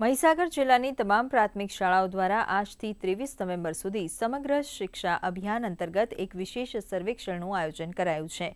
મહીસાગર જિલ્લાની તમામ પ્રાથમિક શાળાઓ દ્વારા આજથી ત્રેવીસ નવેમ્બર સુધી સમગ્ર શિક્ષા અભિયાન અંતર્ગત એક વિશેષ સર્વેક્ષણનું આયોજન કરાયું છે.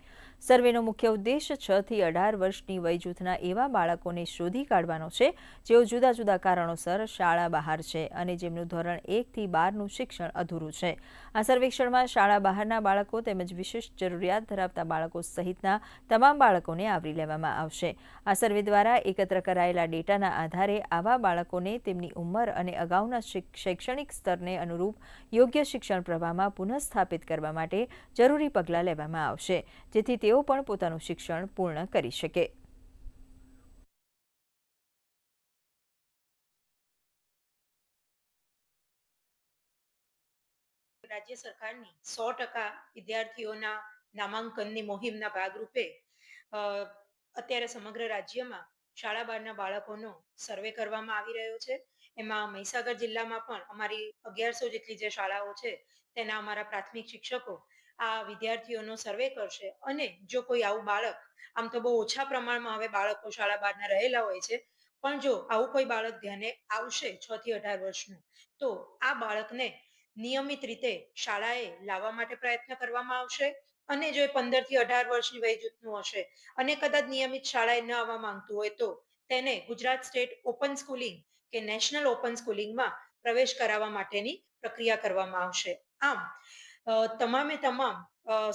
સર્વેનો મુખ્ય ઉદ્દેશ છ થી અઢાર વર્ષની વય જૂથના એવા બાળકોને શોધી કાઢવાનો છે, જેઓ જુદા જુદા કારણોસર શાળા બહાર છે અને જેમનું ધોરણ એકથી બારનું શિક્ષણ અધૂરું છે. આ સર્વેક્ષણમાં શાળા બહારના બાળકો તેમજ વિશેષ જરૂરિયાત ધરાવતા બાળકો સહિતના તમામ બાળકોને આવરી લેવામાં આવશે. આ સર્વે દ્વારા એકત્ર કરાયેલા ડેટાના આધારે આવા બાળકોને તેમની ઉંમર અને અગાઉના શૈક્ષણિક સ્તરને અનુરૂપ યોગ્ય શિક્ષણ પ્રવાહમાં પુનઃસ્થાપિત કરવા માટે જરૂરી પગલાં લેવામાં આવશે, જેથી તેઓ પણ પોતાનું શિક્ષણ પૂર્ણ કરી શકે. રાજ્ય સરકારની સો ટકા વિદ્યાર્થીઓના નામાંકનની મોહિમના ભાગરૂપે અત્યારે સમગ્ર રાજ્યમાં શાળા બારના બાળકોનો સર્વે કરવામાં આવી રહ્યો છે. એમાં મહીસાગર જિલ્લામાં પણ અમારી અગિયારસો જેટલી જે શાળાઓ છે, તેના અમારા પ્રાથમિક શિક્ષકો આ વિદ્યાર્થીઓનો સર્વે કરશે. અને જો કોઈ આવું બાળક, આમ તો બહુ ઓછા પ્રમાણમાં હવે બાળકો શાળા બહારના રહેલા હોય છે, પણ જો આવું કોઈ બાળક ધ્યાને આવશે છ થી અઢાર વર્ષનું, તો આ બાળકને નિયમિત રીતે શાળાએ લાવવા માટે પ્રયત્ન કરવામાં આવશે. અને જો એ પંદરથી અઢાર વર્ષની વય જૂથનું હશે અને કદાચ નિયમિત શાળાએ ન આવવા માંગતું હોય તો તેને ગુજરાત સ્ટેટ ઓપન સ્કૂલિંગ કે નેશનલ ઓપન સ્કૂલિંગમાં પ્રવેશ કરાવવા માટેની પ્રક્રિયા કરવામાં આવશે. આમ તમામે તમામ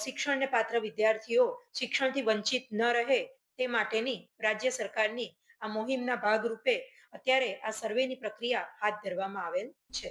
શિક્ષણને પાત્ર વિદ્યાર્થીઓ શિક્ષણથી વંચિત ન રહે તે માટેની રાજ્ય સરકારની આ મુહિમના ભાગરૂપે અત્યારે આ સર્વેની પ્રક્રિયા હાથ ધરવામાં આવેલ છે.